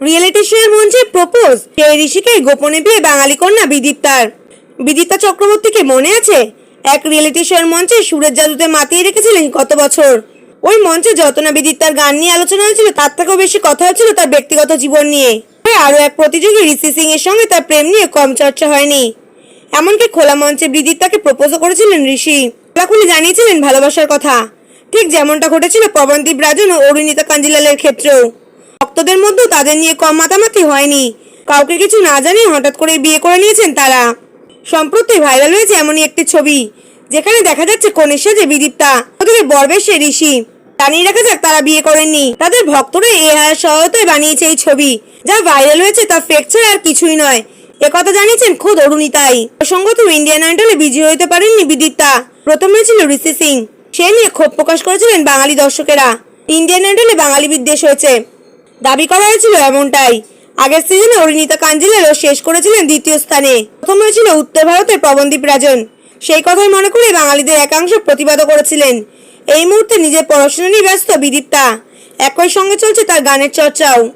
Reality এর মঞ্চে propose সেই ঋষিকে গোপনে বিয়ে বাঙালি কন্যা বিদীপ্তার বিদিতা চক্রবর্তীকে মনে আছে? এক রিয়েলিটি শো এর মঞ্চে সুরের জাদুতে মাতিয়ে রেখেছিলেন গত বছর? ওই মঞ্চে যত না বিদিতার গান নিয়ে আলোচনা হয়েছিল, তার থেকেও বেশি কথা হয়েছিল তার ব্যক্তিগত জীবন নিয়ে। আরও এক প্রতিযোগী ঋষি সিং এর সঙ্গে তার প্রেম নিয়ে কম চর্চা হয়নি। এমনকি খোলা মঞ্চে বিদিতাকে প্রপোজও করেছিলেন ঋষি। খোলাখুলি জানিয়েছিলেন ভালোবাসার কথা। ঠিক যেমনটা ঘটেছিল পবনদীপ রাজন ও অরুণিতা কাঞ্জিলালের ক্ষেত্রেও। ভক্তদের মধ্যেও তাদের নিয়ে কম মাতামাতি হয়নি। কাউকে কিছু না জানিয়ে হঠাৎ করে বিয়ে করে নিয়েছেন তারা। সম্প্রতি ভাইরাল হয়েছে এমনই একটি ছবি, যেখানে দেখা যাচ্ছে কনের সাজে বিদীপ্তা ওদিকে বরবেশে ঋষি। জানিয়ে রাখা যাক তারা বিয়ে করেননি। তাদের ভক্তরা এ হায়ার সহায়তায় বানিয়েছে এই ছবি, যা ভাইরাল হয়েছে তা ফেক ছাড়া আর কিছুই নয়। একথা জানিয়েছেন খোদ অরুণিতাই। প্রসঙ্গত ইন্ডিয়ান আইডলে বিজয়ী হতে পারেননি বিদিতা প্রথমে ছিল ঋষি সিং। সে নিয়ে ক্ষোভ প্রকাশ করেছিলেন বাঙালি দর্শকেরা। ইন্ডিয়ান আইডলে বাঙালি বিদ্বেষ হয়েছে। দাবি করা হয়েছিল এমনটাই। আগের সিজনে অরিণীতা কাঞ্জিলালও শেষ করেছিলেন দ্বিতীয় স্থানে। প্রথম হয়েছিল উত্তর ভারতের পবনদীপ রাজন। সেই কথাই মনে করে বাঙালিদের একাংশ প্রতিবাদও করেছিলেন। এই মুহূর্তে নিজের পড়াশোনা নিয়ে ব্যস্ত বিদীপ্তা। একই সঙ্গে চলছে তার গানের চর্চাও।